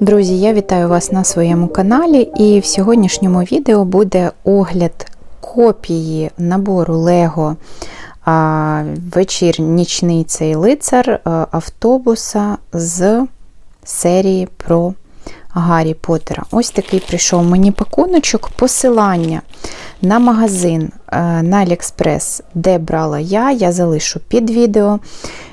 Друзі, я вітаю вас на своєму каналі, і в сьогоднішньому відео буде огляд копії набору Лего вечір нічний цей лицар автобуса з серії про Гаррі Поттера. Ось такий прийшов мені пакуночок, посилання на магазин е, на Aliexpress, де брала я, я залишу під відео.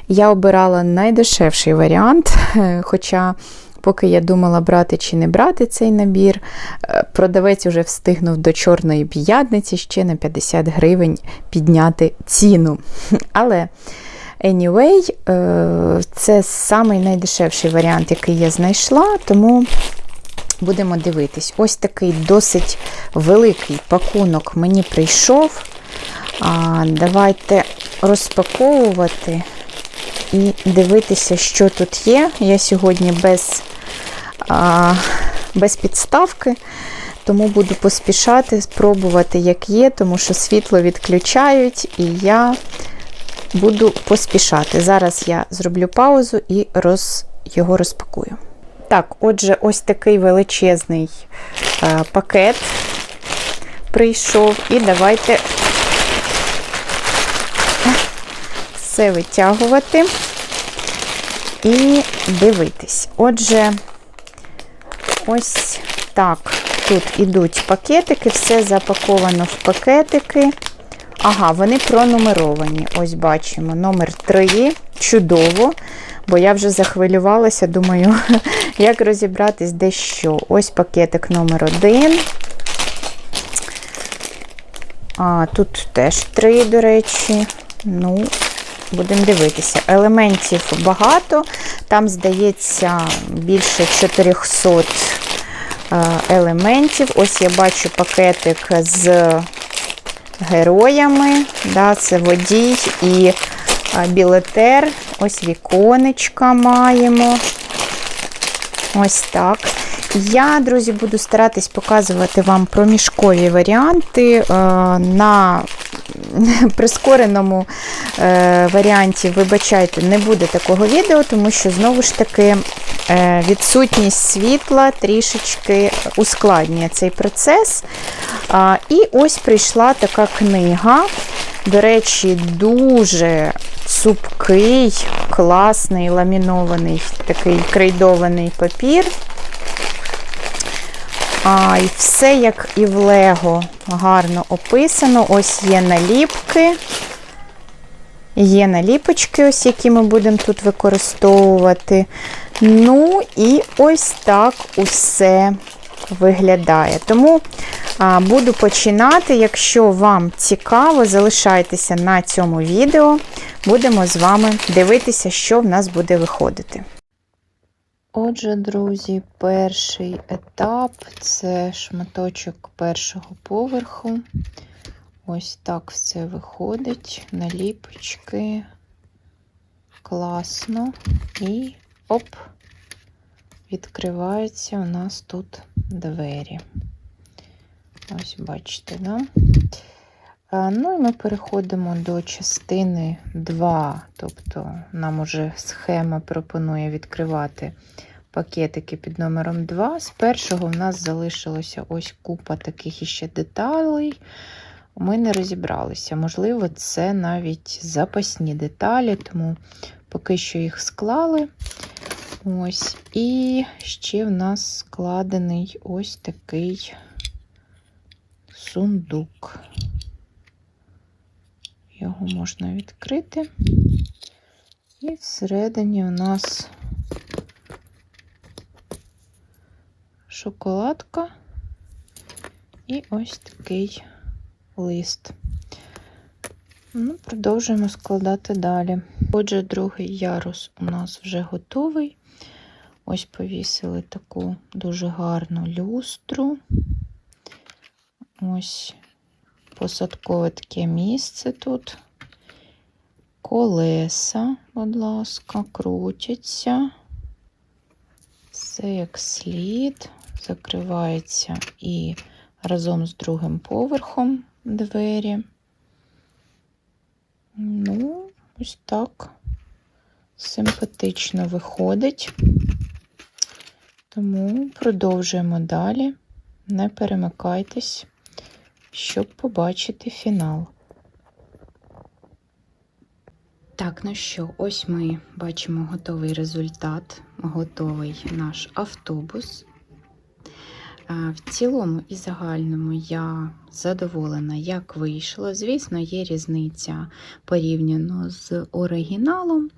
Я обирала найдешевший варіант, хоча Поки я думала, брати чи не брати цей набір, е, продавець вже встигнув до Чорної п'ятниці ще на 50 гривень підняти ціну. Але, anyway, е, це самий найдешевший варіант, який я знайшла, тому будемо дивитись. Ось такий досить великий пакунок мені прийшов. Давайте розпаковувати. І дивитися, що тут є. Я сьогодні без без підставки, тому буду поспішати, спробувати, як є, тому що світло відключають, і я буду поспішати. Зараз я зроблю паузу і роз, його розпакую. Так, отже, ось такий величезний е, пакет прийшов, і давайте все витягувати і дивитись. Отже, Ось так. Тут ідуть пакетики, все запаковано в пакетики. Ага, вони пронумеровані. Ось бачимо. Номер 3. Чудово. Бо я вже захвилювалася, думаю, як розібратись де що. Ось пакетик номер 1. А, Тут теж 3, до речі. Ну, будемо дивитися. Елементів багато. Там, здається, більше 400 Е, елементів. Ось я бачу пакетик з героями. Да, Це водій і е, білетер. Ось віконечка маємо. Ось так. Я, друзі, буду старатись показувати вам проміжкові варіанти е, на прискореному е, варіанті, вибачайте, не буде такого відео, тому що, знову ж таки, е, відсутність світла трішечки ускладнює цей процес. І ось прийшла така книга. До речі, дуже цупкий, класний ламінований такий крейдований папір. А, І все, як і в Лего, гарно описано. Ось є наліпки. Є наліпочки, ось які ми будемо тут використовувати. Ну, і ось так усе виглядає. Тому а, буду починати. Якщо вам цікаво, залишайтеся на цьому відео. Будемо з вами дивитися, що в нас буде виходити. Отже, друзі, перший етап це шматочок першого поверху. Ось так все виходить, наліпочки. Класно. І оп, відкриваються у нас тут двері. Ось, бачите, да? Ну і ми переходимо до частини 2, тобто нам уже схема пропонує відкривати пакетики під номером 2. З першого в нас залишилося ось купа таких іще деталей. Ми не розібралися. Можливо, це навіть запасні деталі, тому поки що їх склали. Ось. І ще в нас складений ось такий сундук. Його можна відкрити. І всередині у нас шоколадка і ось такий лист. Ну, Продовжуємо складати далі. Отже, другий ярус у нас вже готовий. Ось повісили таку дуже гарну люстру. Ось посадкове таке місце тут. Колеса, будь ласка, крутяться. Все як слід, закривається і разом з другим поверхом двері. Ну, ось так симпатично виходить. Тому продовжуємо далі. Не перемикайтесь, щоб побачити фінал. Так, ну що, ось ми бачимо готовий результат, готовий наш автобус. В цілому і загальному я задоволена, як вийшло. Звісно, є різниця порівняно з оригіналом.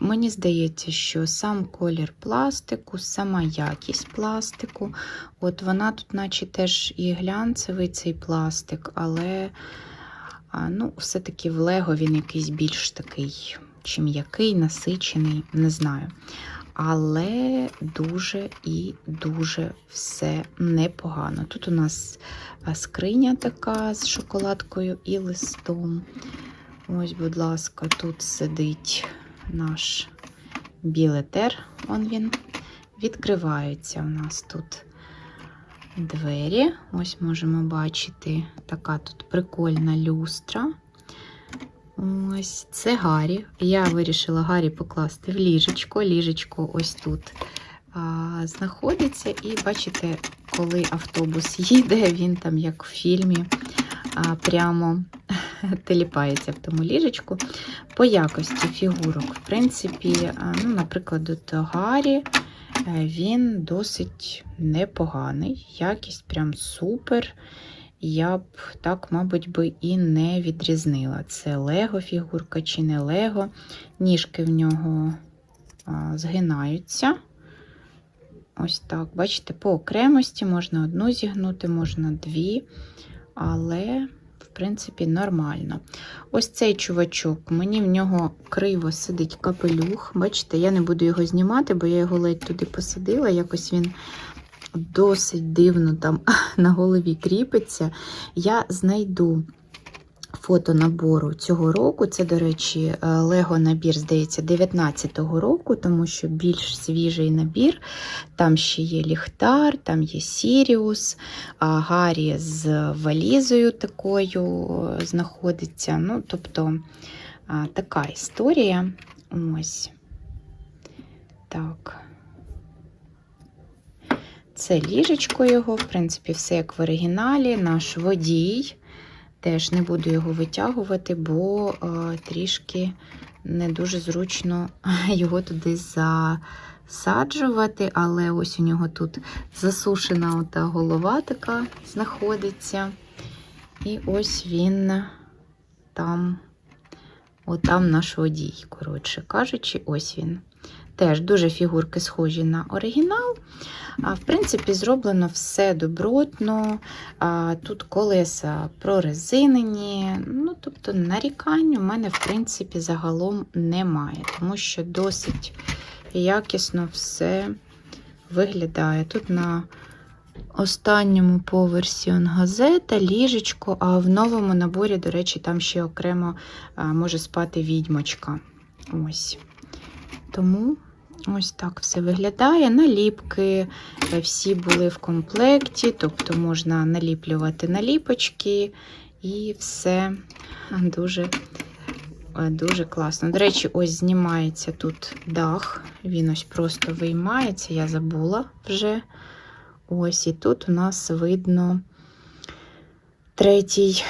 Мені здається, що сам колір пластику, сама якість пластику, от вона тут, наче теж і глянцевий цей пластик, але ну, все-таки в Лего він якийсь більш такий, чи м'який, насичений, не знаю. Але дуже і дуже все непогано. Тут у нас скриня така з шоколадкою і листом. Ось, будь ласка, тут сидить наш білетер. Он він. Відкриваються у нас тут двері. Ось можемо бачити така тут прикольна люстра. Ось це Гаррі. Я вирішила Гаррі покласти в ліжечко. Ліжечко ось тут а, знаходиться. І бачите, коли автобус їде, він там, як в фільмі, а, прямо теліпається в тому ліжечку. По якості фігурок, в принципі, а, ну, наприклад, от Гаррі. Він досить непоганий, якість прям супер. Я б так, мабуть, би і не відрізнила. Це Лего фігурка чи не Лего. Ніжки в нього а, згинаються. Ось так, бачите, по окремості можна одну зігнути, можна дві, але, в принципі, нормально. Ось цей чувачок, мені в нього криво сидить капелюх. Бачите, я не буду його знімати, бо я його ледь туди посадила. Якось він досить дивно там на голові кріпиться. Я знайду фото набору цього року. Це, до речі, Лего набір, здається, 19-го року, тому що більш свіжий набір. Там ще є ліхтар, там є Сіріус, Гаррі з валізою такою знаходиться. Ну, тобто така історія. Ось. Так. Це ліжечко його, в принципі, все як в оригіналі, наш водій. Теж не буду його витягувати, бо а, трішки не дуже зручно його туди засаджувати. Але ось у нього тут засушена ота голова така знаходиться. І ось він там, отам наш водій, коротше кажучи, ось він. Теж дуже фігурки схожі на оригінал. В принципі, зроблено все добротно. Тут колеса прорезинені. Ну, тобто, нарікань у мене, в принципі, загалом немає, тому що досить якісно все виглядає. Тут на останньому поверсі газета, ліжечко, а в новому наборі, до речі, там ще окремо може спати відьмочка. Ось. Тому Ось так все виглядає. Наліпки е, всі були в комплекті, тобто можна наліплювати наліпочки, і все дуже е, дуже класно. До речі, ось знімається тут дах, він ось просто виймається, я забула вже. Ось, і тут у нас видно третій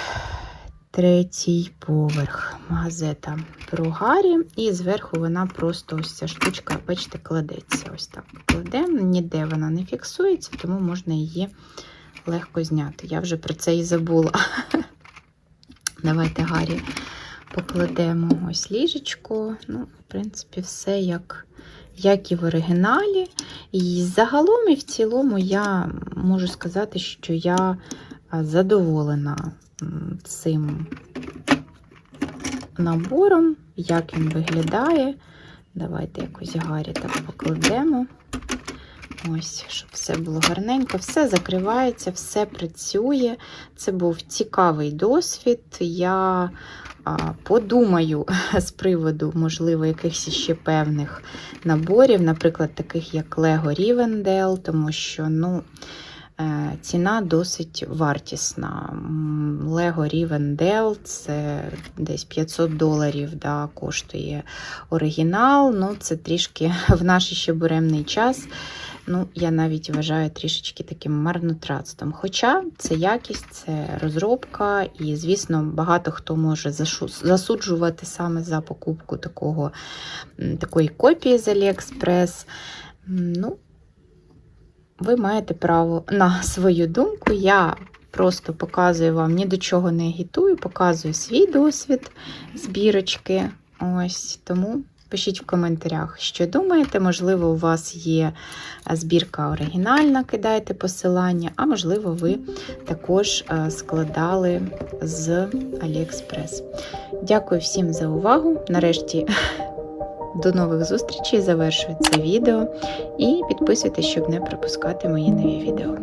третій поверх газета про Гаррі, і зверху вона просто ось ця штучка, бачите, кладеться. Ось так кладемо, ніде вона не фіксується, тому можна її легко зняти. Я вже про це і забула. Давайте Гаррі покладемо ось ліжечко. Ну, в принципі, все як. Як і в оригіналі. І загалом і в цілому я можу сказати, що я задоволена цим набором, як він виглядає. Давайте якось Гаррі так покладемо. Ось, щоб все було гарненько, все закривається, все працює. Це був цікавий досвід. Я подумаю з приводу, можливо, якихось ще певних наборів, наприклад, таких як Lego Rivendell, тому що, ну, Ціна досить вартісна. Lego Rivendell це десь 500 доларів да, коштує оригінал. Ну, це трішки в наш ще буремний час. Ну, я навіть вважаю трішечки таким марнотратством. Хоча це якість, це розробка, і, звісно, багато хто може засуджувати саме за покупку такого, такої копії з AliExpress. Ну, ви маєте право на свою думку. Я просто показую вам ні до чого не агітую, показую свій досвід збірочки. Ось тому пишіть в коментарях, що думаєте. Можливо, у вас є збірка оригінальна, кидайте посилання, а можливо, ви також складали з AliExpress. Дякую всім за увагу. Нарешті до нових зустрічей. Завершую це відео. І підписуйтесь, щоб не пропускати мої нові відео.